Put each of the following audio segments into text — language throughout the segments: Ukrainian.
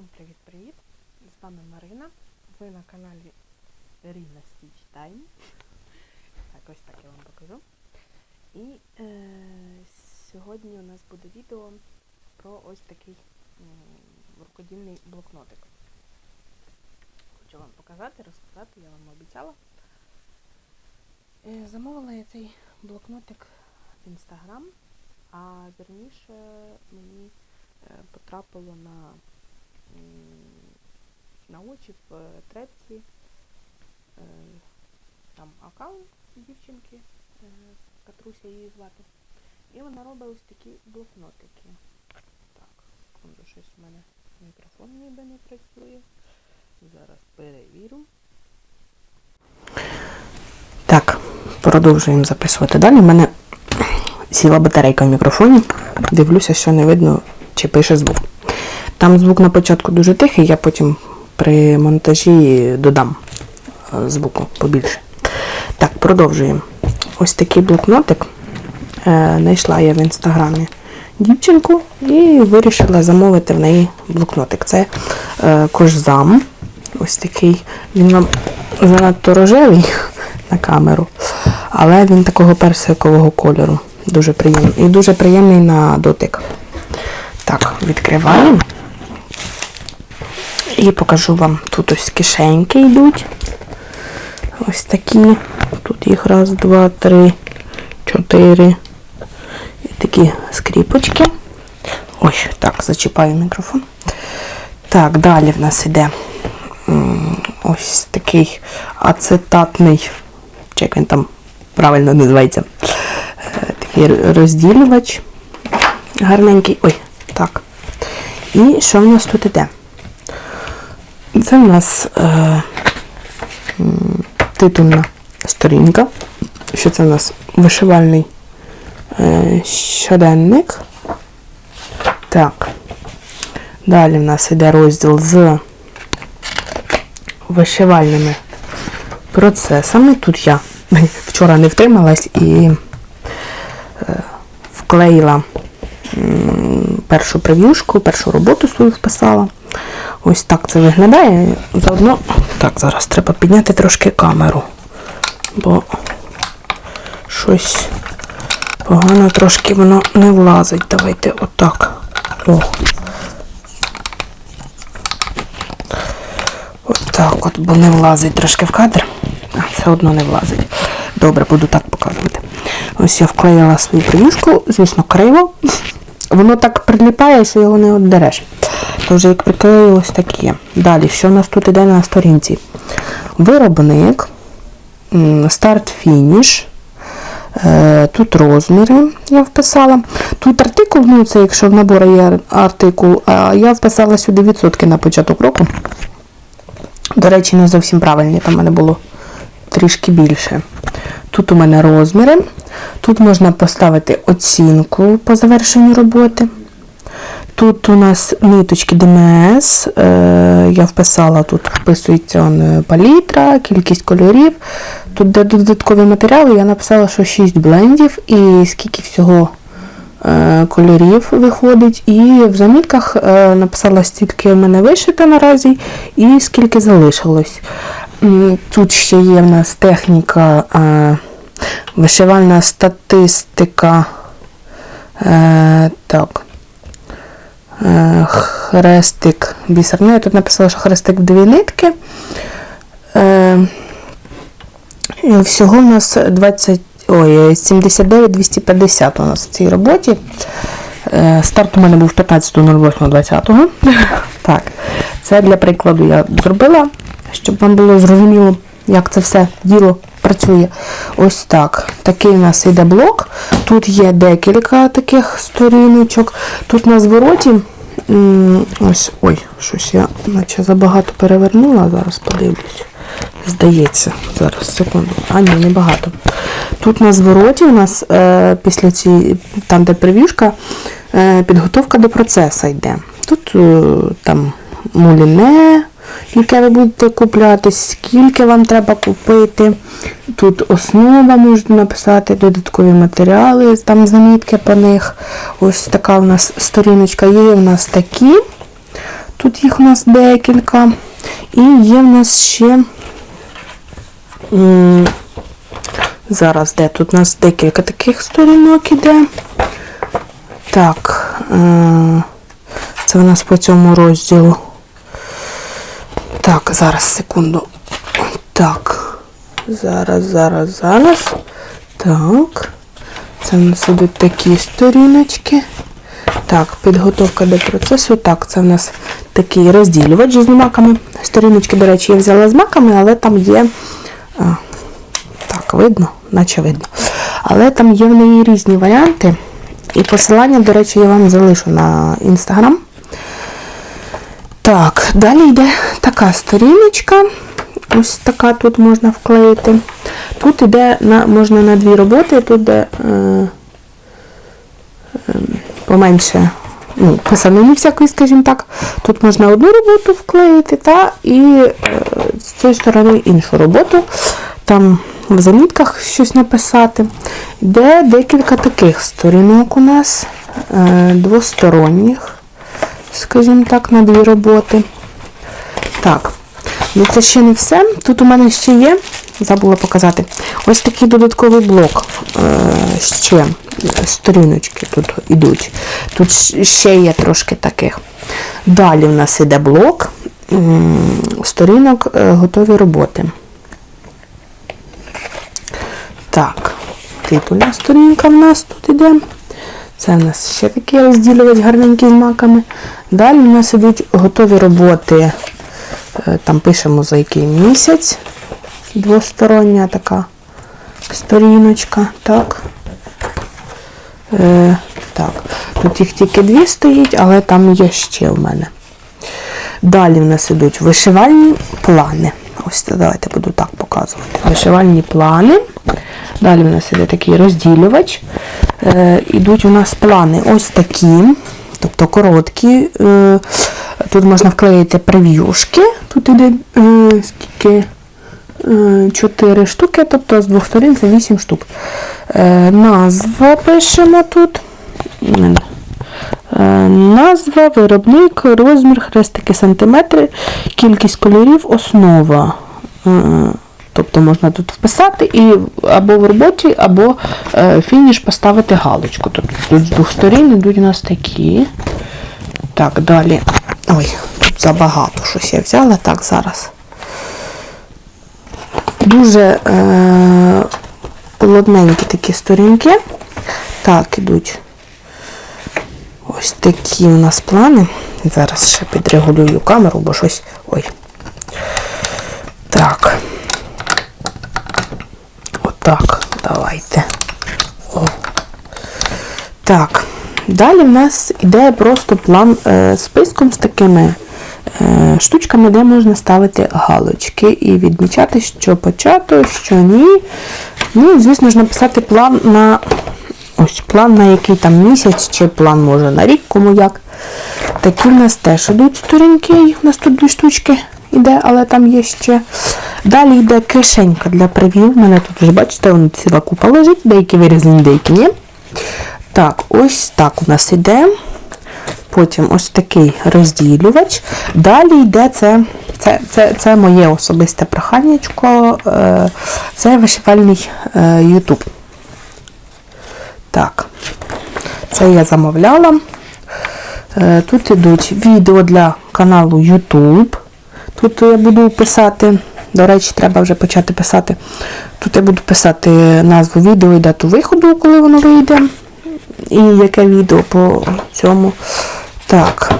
Всім привіт-привіт! З вами Марина. Ви на каналі Ріна Стіч Тайм. Так, ось так я вам покажу. І е, сьогодні у нас буде відео про ось такий м, рукодільний блокнотик. Хочу вам показати, розказати, я вам обіцяла. Е, замовила я цей блокнотик в інстаграм, а вірніше мені е, потрапило на, на очі в е, трепці е, там аккаунт дівчинки, е, Катруся її звати. І вона робить ось такі блокнотики. Так, секунду, щось у мене мікрофон ніби не працює. Зараз перевірю. Так, продовжуємо записувати далі. У мене сіла батарейка в мікрофоні. Дивлюся, що не видно, чи пише звук. Там звук на початку дуже тихий, я потім при монтажі додам е, звуку побільше. Так, продовжуємо. Ось такий блокнотик. Е, знайшла я в інстаграмі дівчинку і вирішила замовити в неї блокнотик. Це е, кожзам. Ось такий. Він нам занадто рожевий на камеру, але він такого персикового кольору. Дуже приємний. І дуже приємний на дотик. Так, відкриваємо. І покажу вам. Тут ось кишеньки йдуть. Ось такі. Тут їх раз, два, три, чотири. І такі скріпочки. Ой, так, зачіпаю мікрофон. Так, далі в нас іде ось такий ацетатний, чи як він там правильно називається, е, такий розділювач. Гарненький. Ой, так. І що в нас тут іде? Це в нас е, титульна сторінка. Що це в нас? Вишивальний е, щоденник. Так. Далі в нас іде розділ з вишивальними процесами. Тут я вчора не втрималась і е, вклеїла першу прев'юшку, першу роботу свою вписала. Ось так це виглядає. Заодно. Так, зараз треба підняти трошки камеру, бо щось погано трошки воно не влазить. Давайте отак. О. Отак от, бо не влазить трошки в кадр. А, все одно не влазить. Добре, буду так показувати. Ось я вклеїла свою прев'юшку, звісно, криво. Воно так приліпає, що його не оддереш. Тож, як приклею, ось так є. Далі, що в нас тут іде на сторінці? Виробник, старт-фініш. Е, Тут розміри я вписала. Тут артикул, ну це якщо в наборі є артикул, а я вписала сюди відсотки на початок року. До речі, не зовсім правильні, там в мене було трішки більше. Тут у мене розміри. Тут можна поставити оцінку по завершенню роботи. Тут у нас ниточки ДМС. Е, я вписала, тут вписується е, палітра, кількість кольорів. Тут де додаткові матеріали, я написала, що 6 блендів і скільки всього е, кольорів виходить. І в замітках написала, стільки в мене вишито наразі і скільки залишилось. Тут ще є в нас техніка, е, вишивальна статистика. Е, так. Е, Хрестик бісерний. Я тут написала, що хрестик дві нитки. І всього у нас 20, ой, 79-250 у нас в цій роботі. Старт у мене був 15.08.20. Так, це для прикладу я зробила, щоб вам було зрозуміло, як це все діло працює. Ось так. Такий у нас йде блок. Тут є декілька таких сторіночок. Тут на звороті. Ось, ой, щось я наче забагато перевернула, зараз подивлюсь. Здається, зараз, секунду. А, ні, небагато. Тут на звороті у нас е, після цієї, там, де прев'юшка, е, підготовка до процесу йде. Тут е, там муліне, яке ви будете купляти, скільки вам треба купити. Тут основа можна написати, додаткові матеріали, там замітки по них. Ось така у нас сторіночка є. У нас такі. Тут їх у нас декілька. І є в нас ще. Зараз де? Тут у нас декілька таких сторінок іде. Так. е, Це у нас по цьому розділу. Так, зараз, секунду. Так. Зараз, зараз, зараз. Так. Це в нас ідуть такі сторіночки. Так, підготовка до процесу. Так, це в нас такий розділювач з маками. Сторіночки, до речі, я взяла з маками, але там є. А, так, видно, наче видно. Але там є в неї різні варіанти. І посилання, до речі, я вам залишу на інстаграм. Так, далі йде така сторіночка. Ось така тут можна вклеїти. Тут йде на, можна на дві роботи, тут йде е, е, поменше ну, писанини всякої, скажімо так. Тут можна одну роботу вклеїти, та і е, з цієї сторони іншу роботу. Там в замітках щось написати. Йде декілька таких сторінок у нас, е, двосторонніх, скажімо так, на дві роботи. Так, ну це ще не все. Тут у мене ще є, забула показати, ось такий додатковий блок. Е, ще сторіночки тут йдуть. Тут ще є трошки таких. Далі в нас іде блок сторінок е, готові роботи. Так, титульна сторінка в нас тут іде. Це в нас ще такий розділювач гарненький з маками. Далі у нас ідуть готові роботи. Е, Там пишемо за який місяць. Двостороння така сторіночка. Так. Е, так. Тут їх тільки дві стоїть, але там є ще в мене. Далі в нас ідуть вишивальні плани. Ось це давайте буду так показувати. Вишивальні плани. Далі в нас іде такий розділювач. Е, ідуть у нас плани ось такі, тобто короткі. Е, тут можна вклеїти прев'юшки. Тут іде е, скільки? Е, 4 штуки, тобто з двох сторін це 8 штук. Назва пишемо тут. Назва, виробник, розмір, хрестики, сантиметри, кількість кольорів, основа. Тобто можна тут вписати і або в роботі, або е, фініш поставити галочку. Тут, тут з двох сторін йдуть у нас такі. Так, далі. Ой, тут забагато щось я взяла. Так, зараз. Дуже е, плотненькі такі сторінки. Так, ідуть. Ось такі у нас плани. Зараз ще підрегулюю камеру, бо щось. Ой. Так. Отак, давайте. О. Так. Далі в нас іде просто план е, списком з такими е, штучками, де можна ставити галочки і відмічати, що почато, що ні. Ну, і, звісно ж, написати план на ось план на який там місяць, чи план може на рік, кому як. Такі в нас теж ідуть сторінки, їх у нас тут дві штучки іде, але там є ще. Далі йде кишенька для прев'ю. У мене тут вже, бачите, вона ціла купа лежить, деякі вирізані, деякі ні. Так, ось так у нас іде. Потім ось такий розділювач. Далі йде це, це, це, це моє особисте проханнячко. е, Це вишивальний е, YouTube. Так, це я замовляла. Е, Тут ідуть відео для каналу YouTube. Тут я буду писати, до речі, треба вже почати писати. Тут я буду писати назву відео і дату виходу, коли воно вийде. І яке відео по цьому. Так.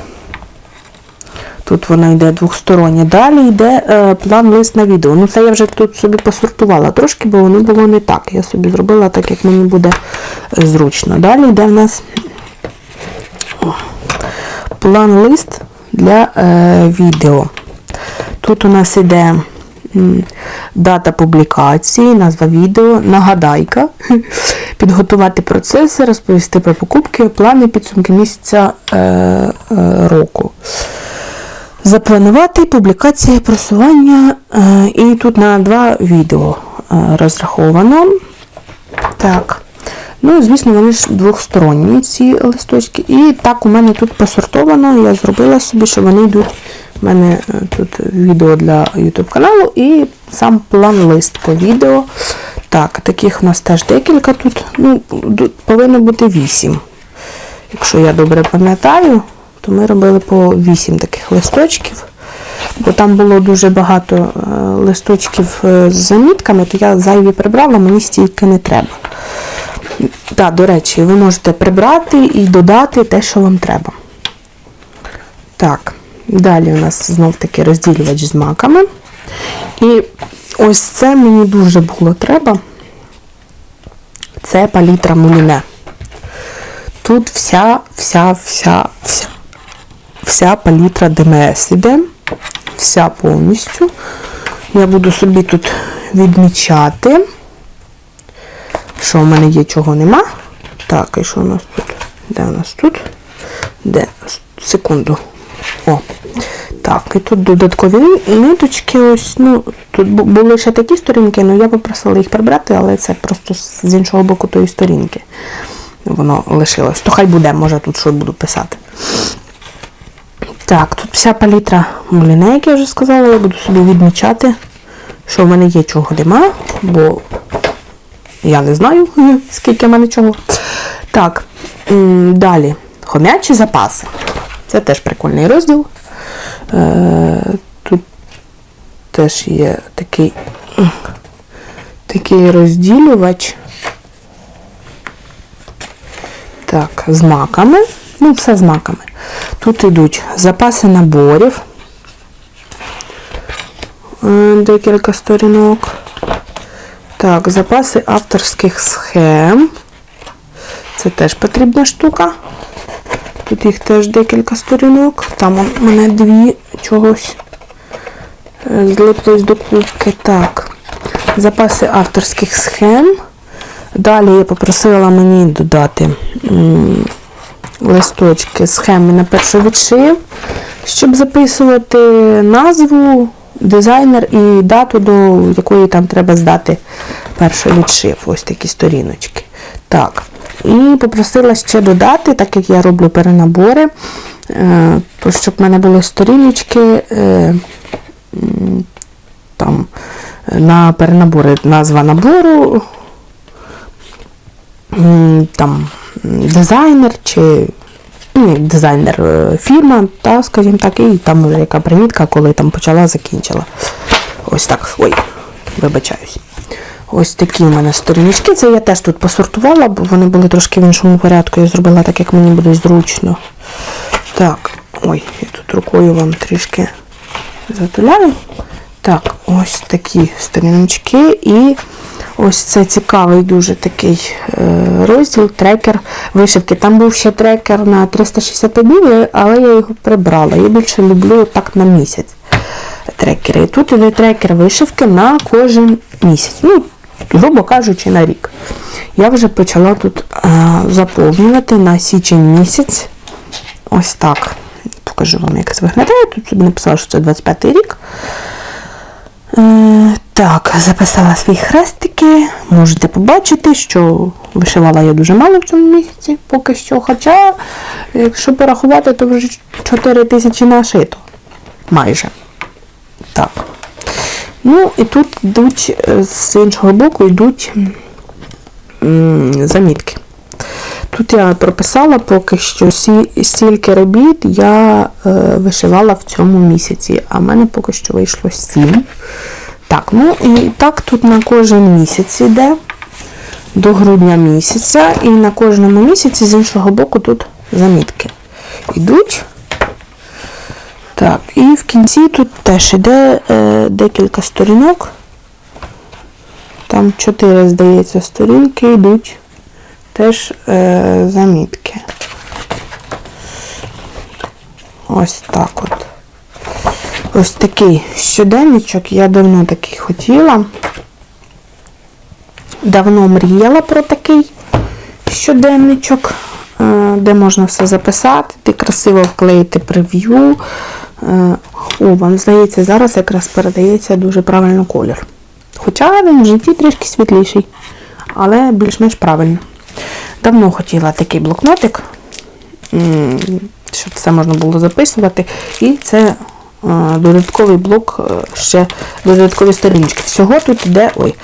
Тут воно йде двохстороннє. Далі йде е, план лист на відео. Ну, це я вже тут собі посортувала трошки, бо воно було не так. Я собі зробила так, як мені буде е, зручно. Далі йде в нас план лист для е, відео. Тут у нас іде дата публікації, назва відео, нагадайка, підготувати процеси, розповісти про покупки, плани, підсумки місяця е, е, року. Запланувати публікація просування, е, і тут на два відео е, розраховано. Так. Ну, звісно, вони ж двохсторонні, ці листочки. І так у мене тут посортовано, я зробила собі, що вони йдуть. У мене е, тут відео для YouTube каналу і сам план-лист по відео. Так, таких у нас теж декілька тут. Ну, повинно бути 8. Якщо я добре пам'ятаю, то ми робили по 8 таких листочків. Бо там було дуже багато е, листочків е, з замітками, то я зайві прибрала, мені стільки не треба. Так, до речі, ви можете прибрати і додати те, що вам треба. Так, далі у нас знов таки розділювач з маками. І ось це мені дуже було треба. Це палітра муліне. Тут вся, вся, вся, вся, вся палітра ДМС іде. Вся повністю. Я буду собі тут відмічати, що в мене є, чого нема. Так, і що у нас тут? Де у нас тут? Де? Секунду. О. Так, і тут додаткові ниточки. Ось, ну, тут були ще такі сторінки, але я попросила їх прибрати, але це просто з іншого боку тої сторінки. Воно лишилось. То хай буде, може тут що буду писати. Так, тут вся палітра муліне, як я вже сказала, я буду собі відмічати, що в мене є чого нема, бо я не знаю, скільки в мене чого. Так, далі. Хомячі запаси. Це теж прикольний розділ. Е, тут теж є такий, такий розділювач. Так, з маками. Ну, все з маками. Тут йдуть запаси наборів. Е, Декілька сторінок. Так, запаси авторських схем. Це теж потрібна штука. Тут їх теж декілька сторінок. Там у мене дві чогось е, злиплось до кубки. Так. Запаси авторських схем. Далі я попросила мені додати листочки схеми на перший відшив, щоб записувати назву, дизайнер і дату, до якої там треба здати перший відшив. Ось такі сторіночки. Так. І попросила ще додати, так як я роблю перенабори, е, то щоб в мене були сторіночки. е, там на перенабори назва набору, там дизайнер чи ну, дизайнер е, фірма, та, скажімо так, і там вже яка примітка, коли там почала, закінчила. Ось так. Ой, вибачаюсь. Ось такі у мене сторіночки. Це я теж тут посортувала, бо вони були трошки в іншому порядку. Я зробила так, як мені буде зручно. Так, ой, я тут рукою вам трішки затуляю. Так, ось такі сторіночки. І ось це цікавий дуже такий е, розділ, трекер вишивки. Там був ще трекер на 365 днів, але я його прибрала. Я більше люблю так на місяць трекери. І тут іде трекер вишивки на кожен місяць. Ну, грубо кажучи, на рік. Я вже почала тут е, заповнювати на січень місяць. Ось так. Покажу вам, як це виглядає. Тут написала, що це 25 рік. Е, так, записала свої хрестики. Можете побачити, що вишивала я дуже мало в цьому місяці поки що. Хоча, якщо порахувати, то вже 4 тисячі нашито. Майже. Так. Ну, і тут йдуть е, з іншого боку йдуть замітки. Тут я прописала поки що стільки робіт я е, вишивала в цьому місяці, а в мене поки що вийшло 7. Так, ну і так тут на кожен місяць йде до грудня місяця, і на кожному місяці з іншого боку тут замітки йдуть. Так, і в кінці тут теж йде е, декілька сторінок. Там чотири, здається, сторінки йдуть теж е, замітки. Ось так от. Ось такий щоденничок. Я давно такий хотіла. Давно мріяла про такий щоденничок, е, де можна все записати, де красиво вклеїти прев'ю. Е, О, вам здається, зараз якраз передається дуже правильно колір. Хоча він в житті трішки світліший, але більш-менш правильно. Давно хотіла такий блокнотик, щоб все можна було записувати. І це е, додатковий блок, е, ще додаткові сторіночки. Всього тут йде ой,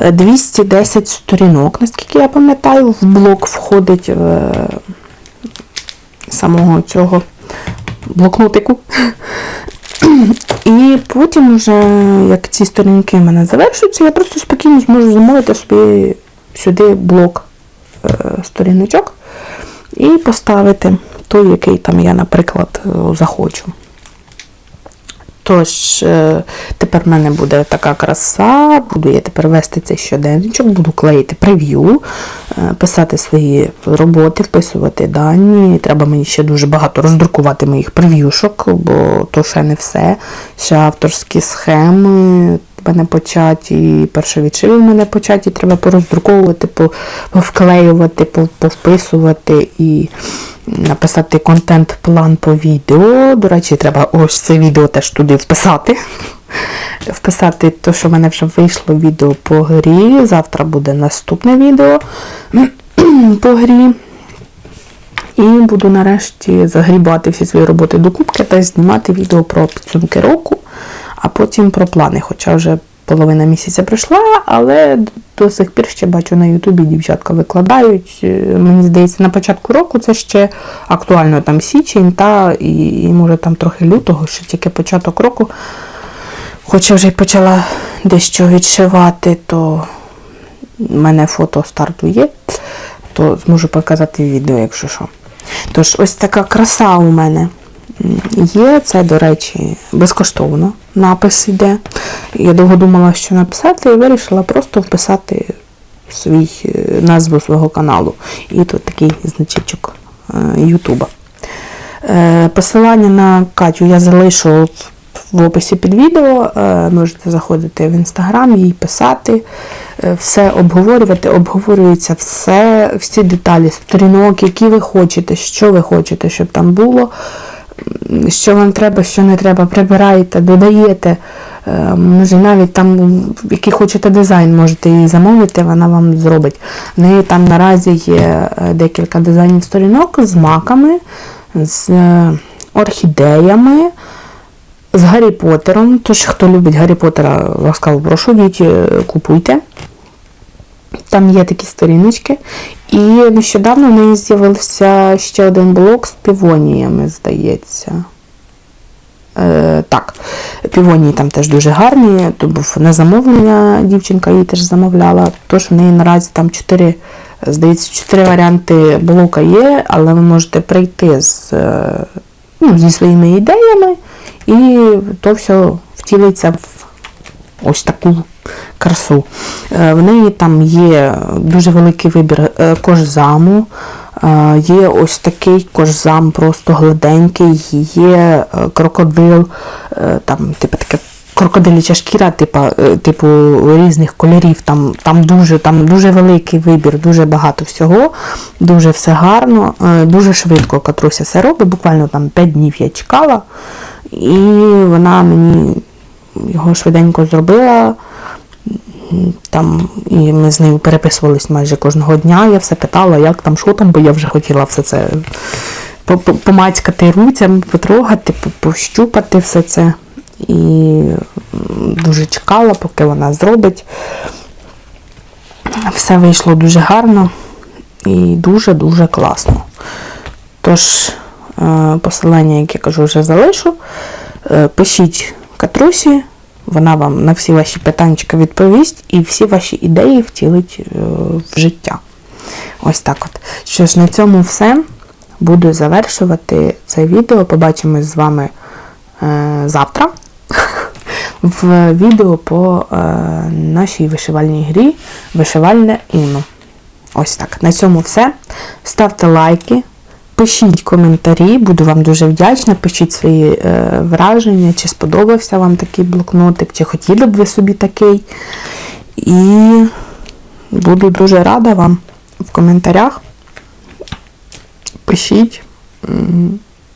е, 210 сторінок, наскільки я пам'ятаю, в блок входить е, самого цього блокнотику. І потім, вже, як ці сторінки в мене завершуються, я просто спокійно зможу замовити собі сюди блок е, сторіночок і поставити той, який там я, наприклад, е, захочу. Тож, е, тепер в мене буде така краса, буду я тепер вести цей щоденничок, буду клеїти прев'ю, е, писати свої роботи, вписувати дані. Треба мені ще дуже багато роздрукувати моїх прев'юшок, бо то ще не все. Ще авторські схеми в мене початі, і першовідшиви в мене початі, треба пороздруковувати, по- повклеювати, повписувати і написати контент-план по відео. До речі, треба ось це відео теж туди вписати. Вписати те, що в мене вже вийшло відео по грі. Завтра буде наступне відео по грі. І буду нарешті загрібати всі свої роботи до кубки та знімати відео про підсумки року, а потім про плани. Хоча вже половина місяця пройшла, але до сих пір ще бачу на Ютубі дівчатка викладають. Е, Мені здається, на початку року це ще актуально там січень, та і, і може там трохи лютого, що тільки початок року. Хоча вже й почала дещо відшивати, то в мене фото старту є, то зможу показати відео, якщо що. Тож, ось така краса у мене є. Це, до речі, безкоштовно напис йде. Я довго думала, що написати, і вирішила просто вписати свій е, назву свого каналу. І тут такий значечок е, Ютуба. Е, Посилання на Катю я залишу в- описі під відео. Можете заходити в інстаграм, їй писати, все обговорювати. Обговорюється все, всі деталі, сторінок, які ви хочете, що ви хочете, щоб там було. Що вам треба, що не треба, прибираєте, додаєте. Е, Може, навіть там, який хочете дизайн, можете її замовити, вона вам зробить. В неї там наразі є е, декілька дизайнів сторінок з маками, з е, орхідеями, з Гаррі Поттером. Тож, хто любить Гаррі Поттера, ласкаво прошу, йдіть, е, купуйте. Там є такі сторіночки. І нещодавно в неї з'явився ще один блок з півоніями, здається. Е, так, півонії там теж дуже гарні. То був на замовлення, дівчинка її теж замовляла. Тож в неї наразі там 4, здається, 4 варіанти блока є, але ви можете прийти з, е, ну, зі своїми ідеями, і то все втілиться в ось таку красу. Е, В неї там є дуже великий вибір е, кожзаму. Е, Є ось такий кожзам, просто гладенький, є крокодил, там, типу, таке крокодиляча шкіра, типу, типу різних кольорів. Там, там, дуже, там дуже великий вибір, дуже багато всього, дуже все гарно, дуже швидко Катруся все робить. Буквально там 5 днів я чекала, і вона мені його швиденько зробила. Там, і ми з нею переписувались майже кожного дня. Я все питала, як там, що там, бо я вже хотіла все це по- по- помацькати руцями, потрогати, пощупати все це. І дуже чекала, поки вона зробить. Все вийшло дуже гарно і дуже-дуже класно. Тож, е, посилання, як я кажу, вже залишу. Е, Пишіть Катрусі, вона вам на всі ваші питання відповість і всі ваші ідеї втілить е, в життя. Ось так от. Що ж, на цьому все. Буду завершувати це відео. Побачимось з вами е, завтра в відео по е, нашій вишивальній грі Вишивальне Уно. Ось так. На цьому все. Ставте лайки, пишіть коментарі, буду вам дуже вдячна. Пишіть свої е, враження, чи сподобався вам такий блокнотик, чи хотіли б ви собі такий. І буду дуже рада вам в коментарях. Пишіть,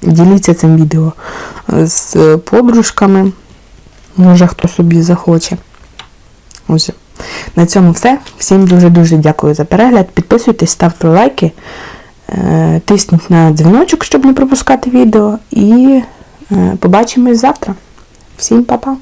діліться цим відео з подружками. Може, хто собі захоче. Ось. На цьому все. Всім дуже-дуже дякую за перегляд. Підписуйтесь, ставте лайки, тисніть на дзвіночок, щоб не пропускати відео. І е, побачимось завтра. Всім па-па!